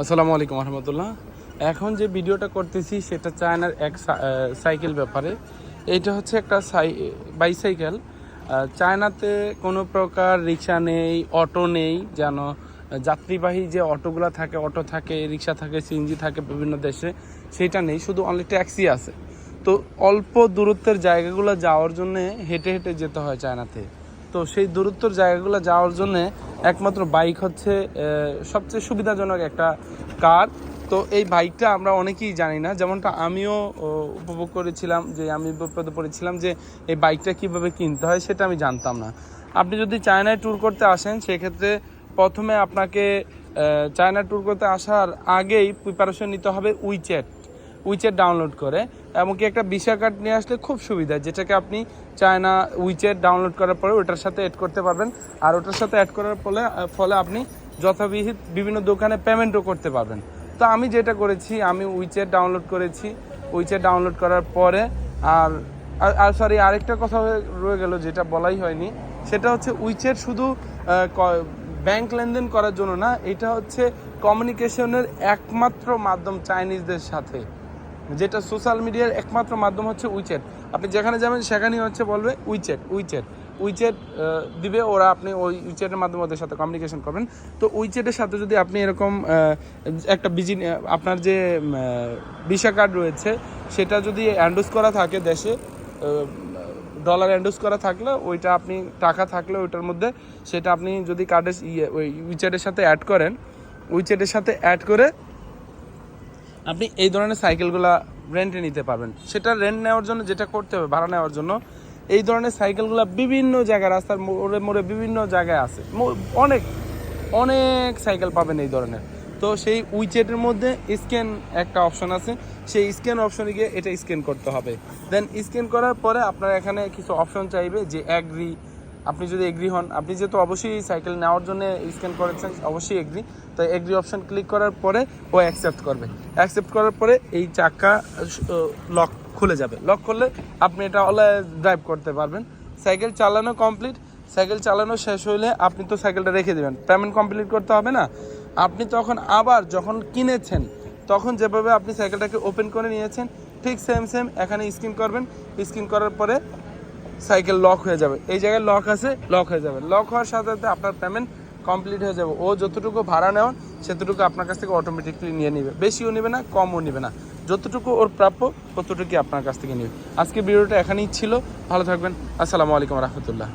আসসালামু আলাইকুম রহমতুল্লাহ। এখন যে ভিডিওটা করতেছি, সেটা চায়নার এক সাইকেল ব্যাপারে। এইটা হচ্ছে একটা সাই বাইসাইকেল। চায়নাতে কোনো প্রকার রিক্সা নেই, অটো নেই, যেন যাত্রীবাহী যে অটোগুলো থাকে, অটো থাকে, রিক্সা থাকে, সিএনজি থাকে বিভিন্ন দেশে, সেটা নেই, শুধু অনলি ট্যাক্সি আছে। তো অল্প দূরত্বের জায়গাগুলো যাওয়ার জন্য হেঁটে হেঁটে যেতে হয় চায়নাতে। তো সেই দূরত্বর জায়গাগুলো যাওয়ার জন্য একমাত্র বাইক হচ্ছে সবচেয়ে সুবিধাজনক একটা কার। তো এই বাইকটা আমরা অনেকেই জানি না। যেমনটা আমিও উপভোগ করেছিলাম, যে আমি বিপদে পড়েছিলাম যে এই বাইকটা কীভাবে কিনতে হয় সেটা আমি জানতাম না। আপনি যদি চায়নায় ট্যুর করতে আসেন, সেক্ষেত্রে প্রথমে আপনাকে চায়না ট্যুর করতে আসার আগেই প্রিপারেশন নিতে হবে উইচ্যাট উইচ্যাট ডাউনলোড করে, এমনকি একটা ভিসা কার্ড নিয়ে আসলে খুব সুবিধা, যেটাকে আপনি চায়না উইচ্যাট ডাউনলোড করার পরে ওটার সাথে অ্যাড করতে পারবেন। আর ওটার সাথে অ্যাড করার ফলে ফলে আপনি যথাবিহিত বিভিন্ন দোকানে পেমেন্টও করতে পারবেন। তো আমি যেটা করেছি, আমি উইচ্যাট ডাউনলোড করেছি। উইচ্যাট ডাউনলোড করার পরে আর, আর- সরি আরেকটা কথা রয়ে গেল যেটা বলাই হয়নি, সেটা হচ্ছে উইচ্যাট শুধু ব্যাংক লেনদেন করার জন্য না, এটা হচ্ছে কমিউনিকেশনের একমাত্র মাধ্যম চাইনিজদের সাথে। যেটা সোশ্যাল মিডিয়ার একমাত্র মাধ্যম হচ্ছে উইচ্যাট। আপনি যেখানে যাবেন, সেখানেই হচ্ছে বলবে উইচ্যাট উইচ্যাট। উইচ্যাট দিবে, ওরা আপনি ওই উইচ্যাটের মাধ্যমে ওদের সাথে কমিউনিকেশন করবেন। তো উইচ্যাটের সাথে যদি আপনি এরকম একটা বিজি, আপনার যে ভিসা কার্ড রয়েছে, সেটা যদি অ্যান্ডোজ করা থাকে দেশে ডলার অ্যান্ডোজ করা থাকলে, ওইটা আপনি টাকা থাকলে ওইটার মধ্যে সেটা আপনি যদি কার্ডের ইয়ে ওই উইচ্যাটের সাথে অ্যাড করেন, উইচ্যাটের সাথে অ্যাড করে আপনি এই ধরনের সাইকেলগুলা রেন্টে নিতে পারবেন। সেটা রেন্ট নেওয়ার জন্য যেটা করতে হবে, ভাড়া নেওয়ার জন্য, এই ধরনের সাইকেলগুলো বিভিন্ন জায়গায়, রাস্তার মোড়ে মোড়ে বিভিন্ন জায়গায় আছে। অনেক অনেক সাইকেল পাবেন এই ধরনের। তো সেই উইচেটের মধ্যে স্ক্যান একটা অপশন আছে। সেই স্ক্যান অপশনে গিয়ে এটা স্ক্যান করতে হবে। দেন স্ক্যান করার পরে আপনার এখানে কিছু অপশন চাইবে যে অ্যাগ্রি আপনি যদি এগ্রি হন, আপনি যেহেতু অবশ্যই সাইকেল নেওয়ার জন্য স্ক্যান করেছেন, অবশ্যই এগ্রি তো এগ্রি অপশন ক্লিক করার পরে ও অ্যাকসেপ্ট করবে। অ্যাকসেপ্ট করার পরে এই চাকা লক খুলে যাবে। লক করলে আপনি এটা অলে ড্রাইভ করতে পারবেন। সাইকেল চালানো কমপ্লিট সাইকেল চালানো শেষ হইলে আপনি তো সাইকেলটা রেখে দেবেন। পেমেন্ট কমপ্লিট করতে হবে না। আপনি তখন আবার যখন কিনেছেন, তখন যেভাবে আপনি সাইকেলটাকে ওপেন করে নিয়েছেন, ঠিক সেম সেম এখানে স্ক্রিন করবেন। স্ক্রিন করার পরে সাইকেল লক হয়ে যাবে। এই জায়গায় লক আছে, লক হয়ে যাবে। লক হওয়ার সাথে সাথে আপনার পেমেন্ট কমপ্লিট হয়ে যাবে। ও যতটুকু ভাড়া নেওয়ার, সেতটুকু আপনার কাছ থেকে অটোমেটিকলি নিয়ে নেবে। বেশিও নেবে না, কমও নেবে না। যতটুকু ওর প্রাপ্য, ততটুকুই আপনার কাছ থেকে নেবে। আজকে ভিডিওটা এখানেই ছিল। ভালো থাকবেন। আসসালামু আলাইকুম রহমতুল্লাহ।